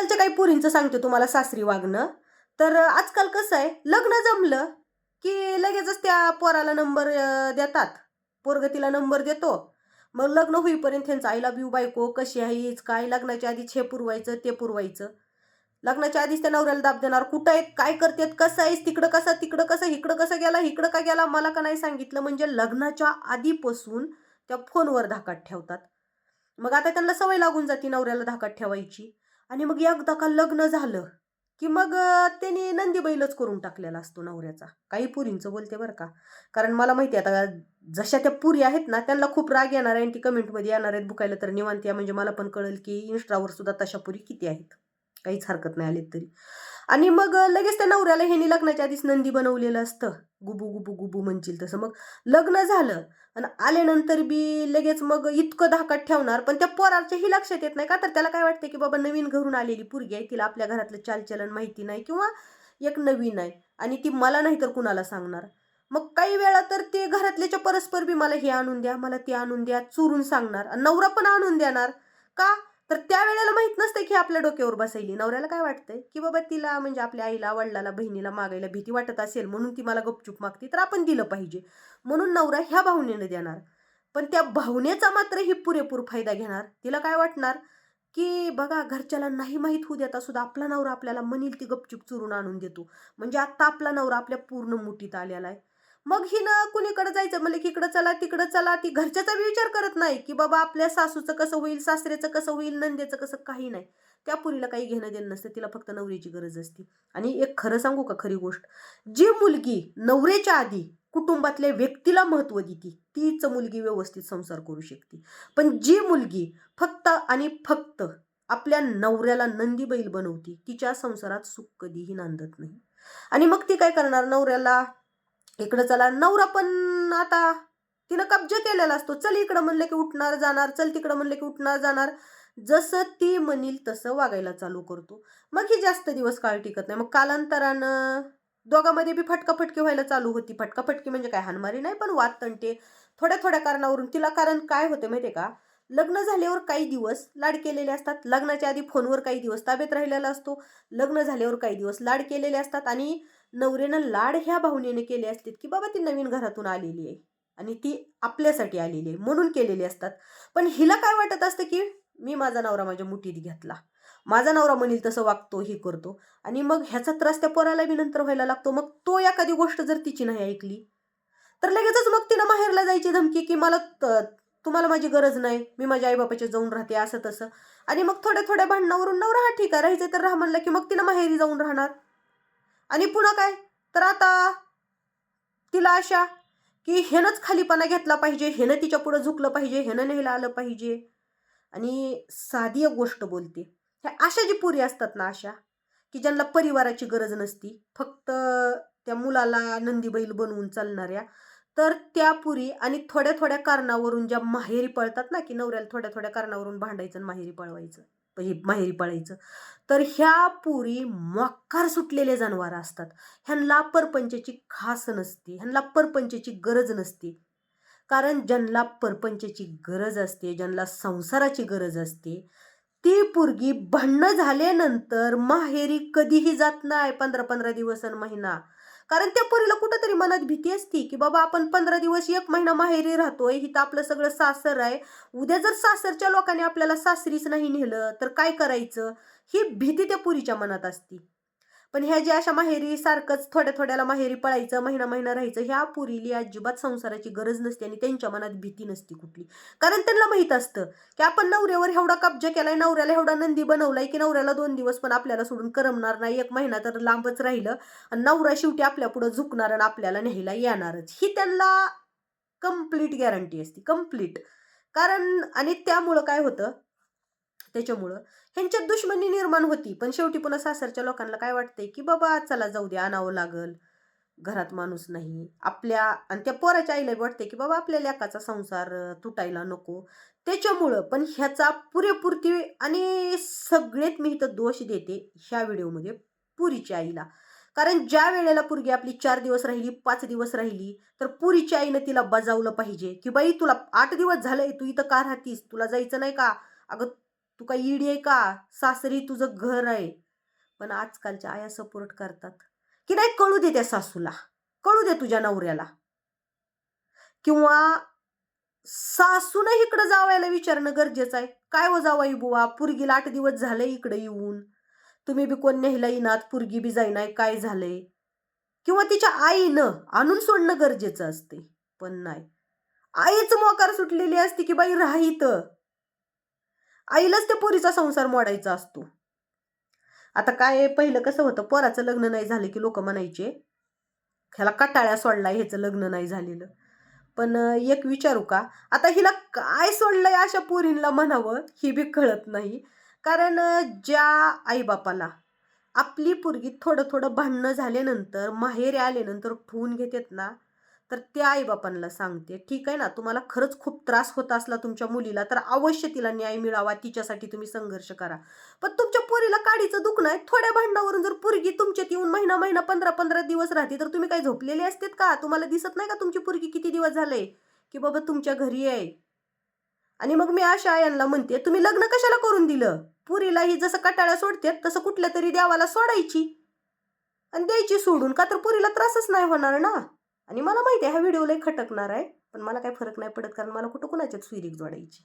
आजकालच्या काही पुरींचं सांगते तुम्हाला सासरी वागणं. तर आजकाल कसं आहे लग्न जमलं की लगेचच त्या पोराला नंबर देतात. पोरग तिला नंबर देतो. मग लग्न होईपर्यंत त्यांचं आईला लव्ह यू बायको कशी आहेच काय लग्नाच्या आधीच हे पुरवायचं ते पुरवायचं. लग्नाच्या आधीच त्या नवऱ्याला दाब देणार कुठं आहेत काय करतेत कसं आहेस तिकडं कसं तिकडं कसं इकडं कसं गेला इकडं का गेला मला का नाही सांगितलं. म्हणजे लग्नाच्या आधीपासून त्या फोनवर धाकात ठेवतात. मग आता त्यांना सवय लागून जाते नवऱ्याला धाकात ठेवायची. आणि मग एकदा का लग्न झालं की मग अं, त्यांनी करून टाकलेला असतो नवऱ्याचा. काही पुरींचं बोलते बरं का. कारण मला माहिती आहे आता जशा त्या पुरी आहेत ना त्यांना खूप राग येणार आहे आणि ती कमेंटमध्ये येणार आहेत बुकायला तर निवांत या. म्हणजे मला पण कळेल की इन्स्टावर सुद्धा तशा पुरी किती आहेत. काहीच हरकत नाही आलीत तरी. आणि मग लगेच त्या नवऱ्याला ह्यानी लग्नाच्या आधीच नंदी बनवलेलं असतं. गुबू गुबू गुबू म्हणशील तसं. मग लग्न झालं आणि आल्यानंतर बी लगेच मग इतकं धाकात ठेवणार पण त्या पोराच्याही लक्षात येत नाही का? तर त्याला काय वाटतं की बाबा नवीन घरून आलेली पुरगी आहे तिला आपल्या घरातलं चालचलन माहिती नाही किंवा एक नवीन आहे आणि ती मला नाही तर कुणाला सांगणार. मग काही वेळा तर ते घरातल्याच्या परस्पर बी मला हे आणून द्या मला ते आणून द्या चुरून सांगणार. आणि नवरा पण आणून देणार. का? तर त्या वेळेला नसते नसतं की आपल्या डोक्यावर बसायली नवऱ्याला काय वाटतंय? की बाबा तिला म्हणजे आपल्या आईला वडिलाला बहिणीला मागायला भीती वाटत असेल म्हणून ती मला गपचूप मागते तर आपण दिलं पाहिजे. म्हणून नवरा ह्या भावनेनं देणार. पण त्या भावनेचा मात्र ही पुरेपूर फायदा घेणार. तिला काय वाटणार? की बघा घरच्याला नाही माहीत होऊ देता सुद्धा आपला नवरा आपल्याला म्हणील ती गपचूप चुरून आणून देतो. म्हणजे आत्ता आपला नवरा आपल्या पूर्ण मुठीत आलेला आहे. मग हिनं कुणीकडे जायचं? म्हणजे की इकडं चला तिकडं चला. ती घरच्याचा विचार करत नाही की बाबा आपल्या सासूचं कसं होईल सासऱ्याचं कसं होईल नंदेचं कसं काही नाही. त्या पुरीला काही घेणं देणं नसतं. तिला फक्त नवरीची गरज असते. आणि एक खरं सांगू का खरी गोष्ट? जी मुलगी नवऱ्याच्या आधी कुटुंबातल्या व्यक्तीला महत्त्व देते तीच मुलगी व्यवस्थित संसार करू शकते. पण जी मुलगी फक्त आणि फक्त आपल्या नवऱ्याला नंदी बैल बनवते तिच्या संसारात सुख कधीही नांदत नाही. आणि मग ती काय करणार? नवऱ्याला इकडं चला नवरा पण आता तिनं कब्जा केलेला असतो. चल इकडं म्हणलं की उठणार जाणार. चल तिकडं म्हणलं की उठणार जाणार. जसं ती म्हणील तसं वागायला चालू करतो. मग ही जास्त दिवस काळ टिकत नाही. मग कालांतरानं दोघांमध्ये बी फटकाफटकी व्हायला चालू होती. फटकाफटकी म्हणजे काय? हानमारी नाही पण वाद तंटे. थोड्या थोड्या कारणावरून. तिला कारण काय होतं माहितीये का? लग्न झाल्यावर काही दिवस लाड केलेले असतात. लग्नाच्या आधी फोनवर काही दिवस ताब्यात राहिलेला असतो. लग्न झाल्यावर काही दिवस लाड केलेले असतात. आणि नवऱ्यानं लाड ह्या भावनेने केले असतात की बाबा ती नवीन घरातून आलेली आहे आणि ती आपल्यासाठी आलेली आहे म्हणून केलेली असतात. पण हिला काय वाटत असतं की मी माझा नवरा माझ्या मुठीत घेतला. माझा नवरा म्हणील तसं वागतो हे करतो. आणि मग ह्याचा त्रास त्या पोराला बी नंतर व्हायला लागतो. मग तो एखादी गोष्ट जर तिची नाही ऐकली तर लगेचच मग तिनं माहेरला जायची धमकी की मला त- तुम्हाला माझी गरज नाही मी माझ्या आईबापाच्या जाऊन राहते असं तसं आणि मग थोड्या थोड्या भांडणावरून नवरा हा ठीक आहे राहायचं तर राहा म्हणलं की मग तिनं माहेरी जाऊन राहणार. आणि पुन्हा काय? तर आता तिला आशा की हेनंच खालीपणा घेतला पाहिजे हेनं तिच्या पुढं झुकलं पाहिजे हेनं न्यायला आलं पाहिजे. आणि साधी एक गोष्ट बोलते. ह्या अशा जी पुरी असतात ना अशा की ज्यांना परिवाराची गरज नसती फक्त त्या मुलाला नंदीबैल बनवून चालणाऱ्या तर त्या पुरी आणि थोड्या थोड्या कारणावरून ज्या माहेरी पळतात ना की नवऱ्याला थोड्या थोड्या कारणावरून भांडायचं आणि माहेरी पळवायचं. हे माहेरी पाळायचं. तर ह्या पुरी मक्कार सुटलेले जनावर असतात. ह्यांना परपंचाची खास नसते. ह्यांना परपंचाची गरज नसते. कारण ज्यांना परपंचाची गरज असते ज्यांना संसाराची गरज असते ती पुरगी भांडणं झाल्यानंतर माहेरी कधीही जात नाही पंधरा पंधरा दिवस आणि महिना. कारण त्या पोरीला कुठंतरी मनात भीती असती की बाबा आपण पंधरा दिवस एक महिना माहेरी राहतोय हिथं आपलं सगळं सासर आहे. उद्या जर सासरच्या लोकांनी आपल्याला सासरीच नाही नेलं तर काय करायचं? ही भीती त्या पुरीच्या मनात असती. पण ह्या ज्या अशा माहेरी सारखंच थोड्या थोड्याला माहेरी पळायचं महिना महिना राहायचं ह्या पुरीली अजिबात संसाराची गरज नसते आणि त्यांच्या मनात भीती नसती कुठली. कारण त्यांना माहीत असतं की आपण नवऱ्यावर एवढा कब्जा केलाय नवऱ्याला एवढा नंदी बनवलाय की नवऱ्याला दोन दिवस पण आपल्याला सोडून करमणार नाही एक महिना तर लांबच राहिलं आणि नवरा शेवटी आपल्या पुढं झुकणार आणि आपल्याला न्यायला येणारच. ही त्यांना कंप्लीट गॅरंटी असते कंप्लीट कारण आणि त्यामुळं काय होतं त्याच्यामुळं ह्यांच्यात दुश्मनी निर्माण होती. पण शेवटी पुन्हा सासरच्या लोकांना काय वाटतंय की बाबा चला जाऊ दे आणावं लागल. घरात माणूस नाही. आपल्या आणि त्या पोराच्या आईला वाटते की बाबा आपल्या लेकाचा संसार तुटायला नको. त्याच्यामुळं पण ह्याचा पुरेपुरती आणि सगळेत मी इथं दोष देते ह्या व्हिडिओमध्ये पुरीच्या आईला. कारण ज्या वेळेला पुरगी आपली चार दिवस राहिली पाच दिवस राहिली तर पुरीच्या आईनं तिला बजावलं पाहिजे की बाई तुला आठ दिवस झालंय तू इथं का राहतीस? तुला जायचं नाही का? अगं तू काय ईडी आहे का? सासरी तुझं घर आहे. पण आजकालच्या आया सपोर्ट करतात. की नाही कळू दे त्या सासूला. कळू दे तुझ्या नवऱ्याला. किंवा सासून इकडं जावायला विचारणं गरजेचं आहे. काय हो जावाई बुवा पुरगीला आठ दिवस झाले इकडे येऊन. तुम्ही बी कोण न्यायला येणार पुरगी बी जाईनाय काय झालंय? किंवा तिच्या आईनं आणून सोडणं गरजेचं असते. पण नाही. आईच मोकार सुटलेली असते की बाई राहित आईलाच त्या पोरीचा संसार मोडायचा असतो. आता काय पहिलं कसं होतं पोराचं लग्न नाही झालं की लोक म्हणायचे ह्याला कटाळ्या सोडला ह्याचं लग्न नाही झालेलं. पण एक विचारू का आता हिला काय सोडलंय अशा पोरींना म्हणावं ही बी कळत नाही. कारण ज्या आईबापाला आपली पोरगी थोडं थोडं भांडणं झाल्यानंतर माहेरी आल्यानंतर ठेवून घेतात ना तर त्या आईबापांना सांगते ठीक आहे ना तुम्हाला खरंच खूप त्रास होत असला तुमच्या मुलीला तर अवश्य तिला न्याय मिळावा तिच्यासाठी तुम्ही संघर्ष करा. पण तुमच्या पोरीला काडीचं दुखणं आहे थोड्या भांडणावरून जर पोरगी तुमच्यात येऊन महिना महिना पंधरा पंधरा दिवस राहते तर तुम्ही काही झोपलेले असतात का? तुम्हाला दिसत नाही का तुमची पोरगी किती दिवस झाले? की बाबा तुमच्या घरी आहे. आणि मग मी अशा यांना म्हणते तुम्ही लग्न कशाला करून दिलं? पुरीला ही जसं कटाळ्या सोडतात तसं कुठल्या तरी देवाला सोडायची. आणि द्यायची सोडून का तर पुरीला त्रासच नाही होणार ना? आणि मला माहिती आहे हा व्हिडिओ लय खटकणार आहे पण मला काही फरक नाही पडत कारण मला कुठं कुणाच्यात सुईरीक जोडायची.